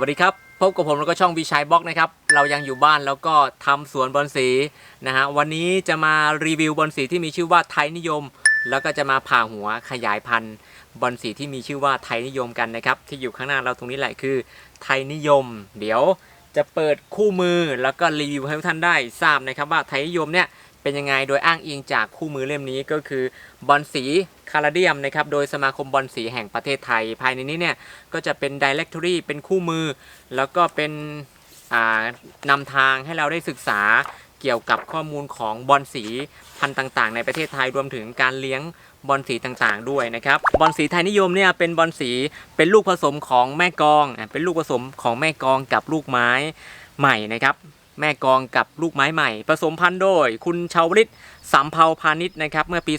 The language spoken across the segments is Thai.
วัสดีครับ พบกับผมแล้วก็ช่องวีชัยบล็อกนะครับ เรายังอยู่บ้านแล้วก็ทำสวนบอลสีนะฮะวันนี้จะมารีวิวบอลสีที่มีชื่อว่าไทยนิยม แล้วก็จะมาผ่าหัวขยายพันธุ์บอลสีที่มีชื่อว่าไทยนิยมกันนะครับ ที่อยู่ข้างหน้าเราตรงนี้แหละคือ ไทยนิยม เดี๋ยวจะเปิดคู่มือแล้วก็รีวิวให้ทุกท่านได้ทราบนะครับว่าไทยนิยมเนี่ยเป็นยังไงโดยอ้างอิงจากคู่มือเล่มนี้ก็คือบอลสี คาราเดียมนะครับโดยสมาคมบอลสีแห่งประเทศไทย ภายในนี้เนี่ยก็จะเป็น directory เป็นคู่มือ แล้วก็เป็นนำทางให้เราได้ศึกษาเกี่ยวกับข้อมูลของบอลสีพันธุ์ต่างๆ ในประเทศไทยรวมถึงการเลี้ยงบอลสีต่างๆ ด้วยนะครับบอลสีไทยนิยมเนี่ยเป็นบอลสีเป็นลูกผสมของแม่กองเป็นลูกผสมของแม่กองกับลูกไม้ใหม่นะครับ แม่กองกับลูกไม้ใหม่ ผสมพันธุ์โดย คุณชาวลิตสำเภาพาณิชย์นะครับ เมื่อปี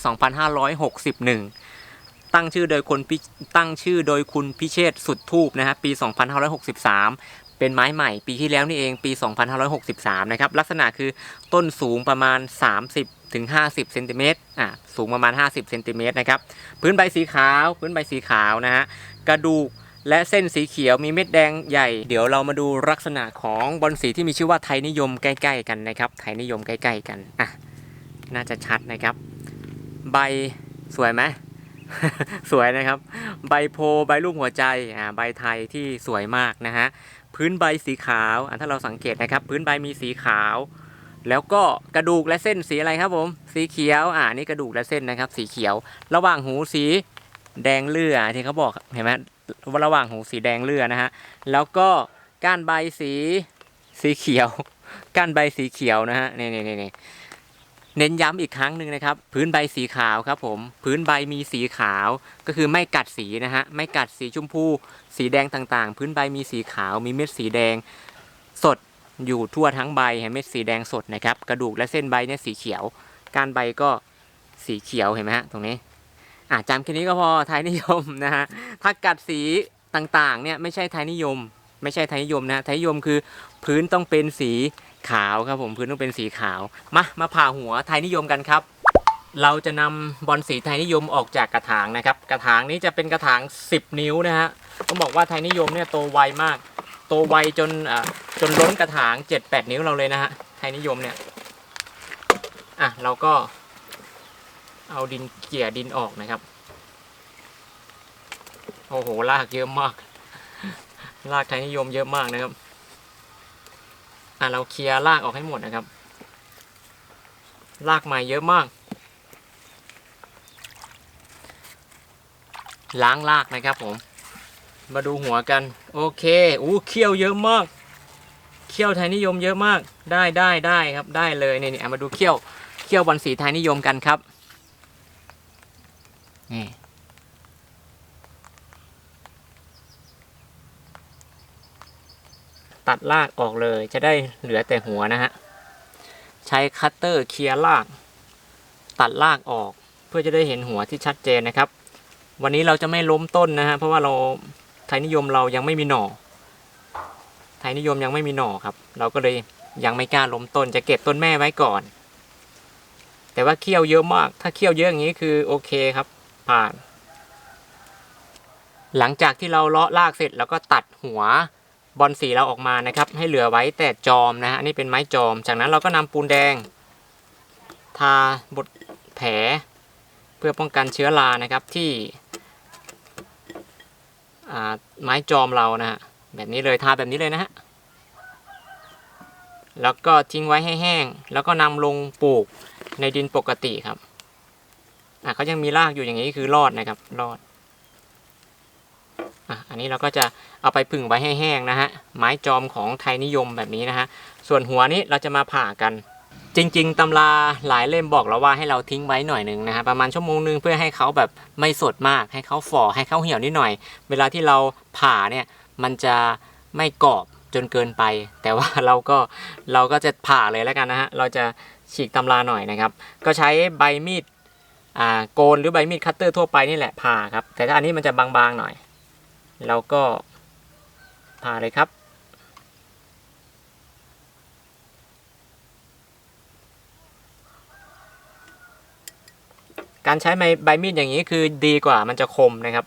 2561 ตั้งชื่อโดยคนพิตั้งชื่อโดยคุณพิเชษสุดทูบนะฮะปี 2563 เป็นไม้ใหม่ ปีที่แล้วนี่เองปี 2563 นะครับ ลักษณะคือต้นสูงประมาณ 30ถึง 50เซนติเมตรอะสูงประมาณ 50เซนติเมตรนะครับ พื้นใบสีขาว พื้นใบสีขาวนะฮะ กระดูก และเส้นสีเขียวมีเม็ดแดงใหญ่ เดี๋ยวเรามาดูลักษณะของบอลสีที่มีชื่อว่าไทยนิยมใกล้ ๆ กันนะครับ ไทยนิยมใกล้ ๆ กันอะน่าจะชัดนะครับ ใบสวยไหมสวยนะครับ ใบโพใบลูกหัวใจอ่าใบไทยที่สวยมากนะฮะพื้นใบสีขาวอ่าถ้าเราสังเกตนะครับ พื้นใบมีสีขาว แล้วก็กระดูกและเส้นสีอะไรครับผมสีเขียวอ่านี่กระดูกและเส้นนะครับ สีเขียว ระหว่างหูสีแดงเลือดที่เขาบอกเห็นไหม ระหว่างหูสีแดงเลือนะฮะ แล้วก็ก้านใบสีสีเขียว ก้านใบสีเขียวนะฮะนี่นี่นี่เน้นย้ำอีกครั้งหนึ่งนะครับ พื้นใบสีขาวครับผมพื้นใบมีสีขาวก็คือไม่กัดสีนะฮะไม่กัดสีชมพูสีแดงต่างๆ พื้นใบมีสีขาวมีเม็ดสีแดงสดอยู่ทั่วทั้งใบเห็นเม็ดสีแดงสดนะครับ กระดูกและเส้นใบเนี่ยสีเขียว การใบก็สีเขียวเห็นไหมฮะตรงนี้ อ่าจำแค่นี้ก็พอไทยนิยมนะฮะถ้ากัดสีต่างๆเนี่ยไม่ใช่ไทยนิยม ไม่ใช่ไทยนิยมนะไทยนิยมคือพื้นต้องเป็นสีขาวครับผมพื้นต้องเป็นสีขาวมามาผ่าหัวไทยนิยมกันครับ เราจะนำบอลสีไทยนิยมออกจากกระถางนะครับ กระถางนี้จะเป็นกระถาง 10 นิ้วนะฮะต้องบอกว่าไทยนิยมเนี่ยโตไวมาก โตไวจนอ่าจนล้นกระถาง 7-8 นิ้วเราเลยนะฮะไทยนิยมเนี่ยอะเราก็ เอาดินเกี่ยดินออกนะครับ โอ้โหรากเยอะมากรากไทยนิยมเยอะมากนะครับ อะเราเคลียร์รากออกให้หมดนะครับรากใหม่เยอะมาก ล้างรากนะครับผม มาดูหัวกัน โอเคอู้เขี้ยวเยอะมาก เขี้ยวไทยนิยมเยอะมาก ได้ได้ได้ครับ ได้เลยนี่นี่มาดูเขี้ยว เขี้ยวบอลสีไทยนิยมกันครับ นี่ตัดรากออกเลยจะได้เหลือแต่หัวนะฮะ ใช้คัตเตอร์เคลียร์ราก ตัดรากออกเพื่อจะได้เห็นหัวที่ชัดเจนนะครับ วันนี้เราจะไม่ล้มต้นนะฮะ เพราะว่าเราไทยนิยมเรายังไม่มีหน่อ ไทยนิยมยังไม่มีหน่อครับ เราก็เลยยังไม่กล้าล้มต้น จะเก็บต้นแม่ไว้ก่อน แต่ว่าเคี่ยวเยอะมาก ถ้าเคี่ยวเยอะอย่างนี้คือโอเคครับ ผ่าน หลังจากที่เราเลาะรากเสร็จแล้วก็ตัดหัวบอลสีเราออกมานะครับ ให้เหลือไว้แต่จอมนะฮะนี่เป็นไม้จอม จากนั้นเราก็นำปูนแดง ทาบดแผล เพื่อป้องกันเชื้อรานะครับที่ไม้จอมเรานะฮะแบบนี้เลยทาแบบนี้เลยนะฮะแล้วก็ทิ้งไว้ให้แห้ง แล้วก็นำลงปลูกในดินปกติครับ อะเขายังมีรากอยู่อย่างนี้คือรอดนะครับรอดอะอันนี้เราก็จะเอาไปผึ่งไว้ให้แห้งนะฮะไม้จอมของไทยนิยมแบบนี้นะฮะส่วนหัวนี้เราจะมาผ่ากัน จริง ๆตำราหลายเล่มบอกเราว่าให้เราทิ้งไว้หน่อยหนึ่งนะฮะประมาณชั่วโมงหนึงเพื่อให้เขาแบบไม่สดมาก ให้เขาฝ่อให้เขาเหี่ยวนิดหน่อย เวลาที่เราผ่าเนี่ยมันจะไม่กรอบจนเกินไป แต่ว่าเราก็เราก็จะผ่าเลยแล้วกันนะฮะเราจะฉีกตำราหน่อยนะครับ ก็ใช้ใบมีด โกนหรือใบมีดคัตเตอร์ทั่วไปนี่แหละผ่าครับ แต่ถ้าอันนี้มันจะบางๆหน่อย เราก็ผ่าเลยครับ การใช้ใบมีดอย่างนี้คือดีกว่ามันจะคมนะครับ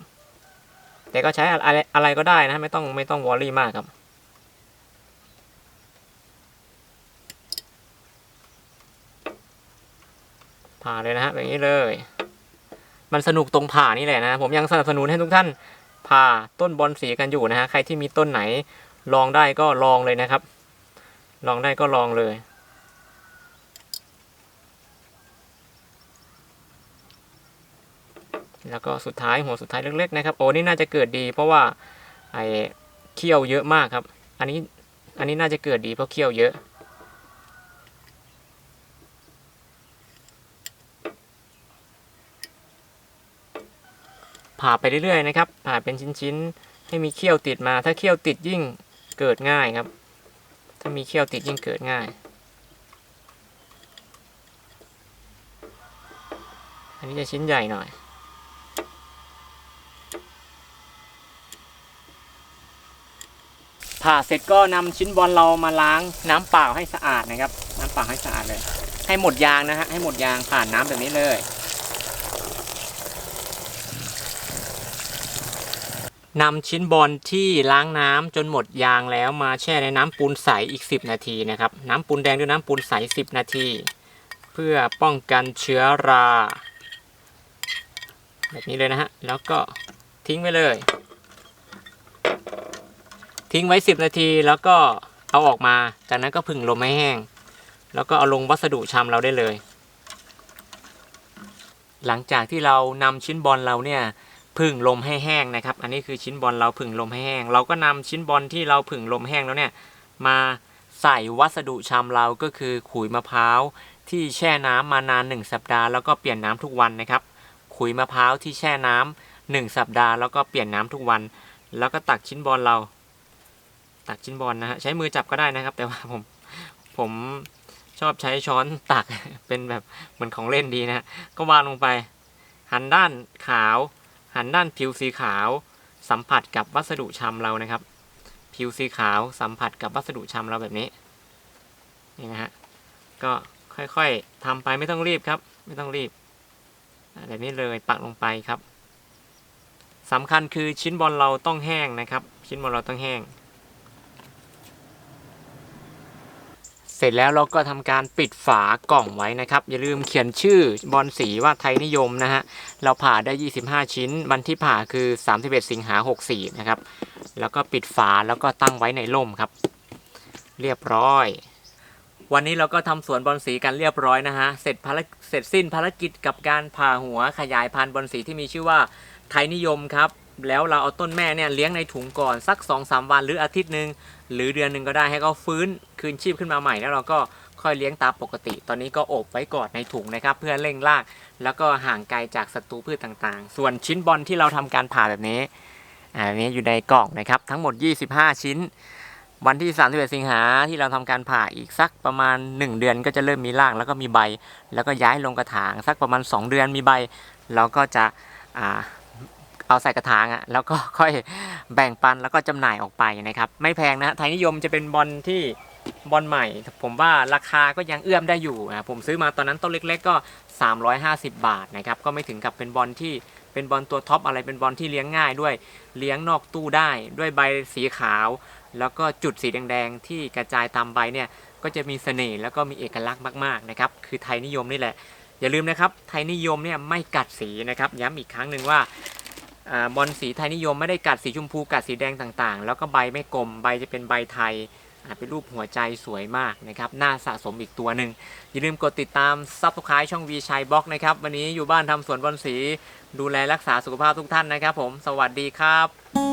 แต่ก็ใช้อะไรอะไรก็ได้นะไม่ต้องไม่ต้องวอรี่มากครับ ผ่าเลยนะฮะแบบนี้เลย มันสนุกตรงผ่านี่แหละนะ ผมยังสนับสนุนให้ทุกท่านผ่าต้นบอลสีกันอยู่นะฮะใครที่มีต้นไหนลองได้ก็ลองเลยนะครับ ลองได้ก็ลองเลยแล้วก็สุดท้ายหัวสุดท้ายเล็กๆนะครับโอ้นี่น่าจะเกิดดี เพราะว่าไอ้เขี้ยวเยอะมากครับ อันนี้อันนี้น่าจะเกิดดีเพราะเขี้ยวเยอะ ผ่าไปเรื่อยๆนะครับ ผ่าเป็นชิ้นๆ ให้มีเขี้ยวติดมา ถ้าเขี้ยวติดยิ่งเกิดง่ายครับ ถ้ามีเขี้ยวติดยิ่งเกิดง่าย อันนี้จะชิ้นใหญ่หน่อยผ่าเสร็จก็นำชิ้นบอลเรามาล้างน้ำเปล่าให้สะอาดนะครับ น้ำเปล่าให้สะอาดเลย ให้หมดยางนะฮะให้หมดยางผ่านน้ำแบบนี้เลย นำชิ้นบอลที่ล้างน้ำจนหมดยางแล้วมาแช่ในน้ำปูนใสอีก 10 นาทีนะครับ น้ำปูนแดงด้วยน้ำปูนใส 10 นาที เพื่อป้องกันเชื้อรา แบบนี้เลยนะฮะ แล้วก็ทิ้งไว้เลย ทิ้งไว้ 10 นาทีแล้วก็เอาออกมา จากนั้นก็ผึ่งลมให้แห้ง แล้วก็เอาลงวัสดุชำเราได้เลย หลังจากที่เรานำชิ้นบอลเราเนี่ย ผึ่งลมให้แห้งนะครับ อันนี้คือชิ้นบอลเราผึ่งลมให้แห้ง เราก็นำชิ้นบอลที่เราผึ่งลมแห้งแล้วเนี่ยมาใส่วัสดุชำเราก็คือขุยมะพร้าวที่แช่น้ำมานาน 1 สัปดาห์แล้วก็เปลี่ยนน้ำทุกวันนะครับ ขุยมะพร้าวที่แช่น้ำ1สัปดาห์แล้วก็เปลี่ยนน้ำทุกวัน แล้วก็ตักชิ้นบอลเรา ตักชิ้นบอลนะฮะใช้มือจับก็ได้นะครับ แต่ว่าผมผมชอบใช้ช้อนตักเป็นแบบเหมือนของเล่นดีนะฮะก็วางลงไป หันด้านขาว หันด้านผิวสีขาว สัมผัสกับวัสดุชำเรานะครับ ผิวสีขาวสัมผัสกับวัสดุชำเราแบบนี้นี่นะฮะก็ค่อยๆทำไปไม่ต้องรีบครับ ไม่ต้องรีบแบบนี้เลยปักลงไปครับสำคัญคือชิ้นบอลเราต้องแห้งนะครับ ชิ้นบอลเราต้องแห้ง สร็จแล้วเราก็ทำการปิดฝากล่องไว้นะครับ อย่าลืมเขียนชื่อบอลสีว่าไทยนิยมนะฮะเราผ่าได้ 25 ชิ้น วันที่ผ่าคือ 31 สิงหา 64 นะครับ แล้วก็ปิดฝาแล้วก็ตั้งไว้ในร่มครับ เรียบร้อย วันนี้เราก็ทำสวนบอลสีกันเรียบร้อยนะฮะเสร็จภารเสร็จสิ้นภารกิจกับการผ่าหัวขยายพันธุ์บอลสีที่มีชื่อว่าไทยนิยมครับ แล้วเราเอาต้นแม่เนี่ยเลี้ยงในถุงก่อนสัก2-3วันหรืออาทิตย์หนึ่งหรือเดือนหนึ่งก็ได้ให้เขาฟื้นคืนชีพขึ้นมาใหม่แล้วเราก็ค่อยเลี้ยงตามปกติ ตอนนี้ก็อบไว้ก่อนในถุงนะครับ เพื่อเร่งราก แล้วก็ห่างไกลจากศัตรูพืชต่างๆ ส่วนชิ้นบอลที่เราทำการผ่าแบบนี้อ่าอันนี้อยู่ในกล่องนะครับทั้งหมด 25 ชิ้น วันที่31สิงหาที่เราทำการผ่าอีกสักประมาณ 1 เดือนก็จะเริ่มมีรากแล้วก็มีใบ แล้วก็ย้ายลงกระถางสักประมาณ 2 เดือนมีใบ เราก็จะอ่า เอาใส่กระถางอะแล้วก็ค่อยแบ่งปันแล้วก็จำหน่ายออกไปนะครับ ไม่แพงนะไทยนิยมจะเป็นบอลที่บอลใหม่ ผมว่าราคาก็ยังเอื้อมได้อยู่นะผมซื้อมาตอนนั้นต้นเล็ก ๆ ก็ 350 บาทนะครับก็ไม่ถึงกับเป็นบอลที่เป็นบอลตัวท็อปอะไรเป็นบอลที่เลี้ยงง่ายด้วย เลี้ยงนอกตู้ได้ด้วยใบสีขาว แล้วก็จุดสีแดงๆที่กระจายตามใบเนี่ยก็จะมีเสน่ห์แล้วก็มีเอกลักษณ์มากๆนะครับคือไทยนิยมนี่แหละ อย่าลืมนะครับไทยนิยมเนี่ยไม่กัดสีนะครับ ย้ำอีกครั้งหนึ่งว่า บอลสีไทยนิยมไม่ได้กัดสีชมพูกัดสีแดงต่างๆ แล้วก็ใบไม่กลมใบจะเป็นใบไทยเป็นรูปหัวใจสวยมากนะครับน่าสะสมอีกตัวหนึ่งอย่าลืมกดติดตามซับสไครต์ช่องวีชัยบล็อกนะครับ วันนี้อยู่บ้านทำสวนบอลสีดูแลรักษาสุขภาพทุกท่านนะครับผม สวัสดีครับ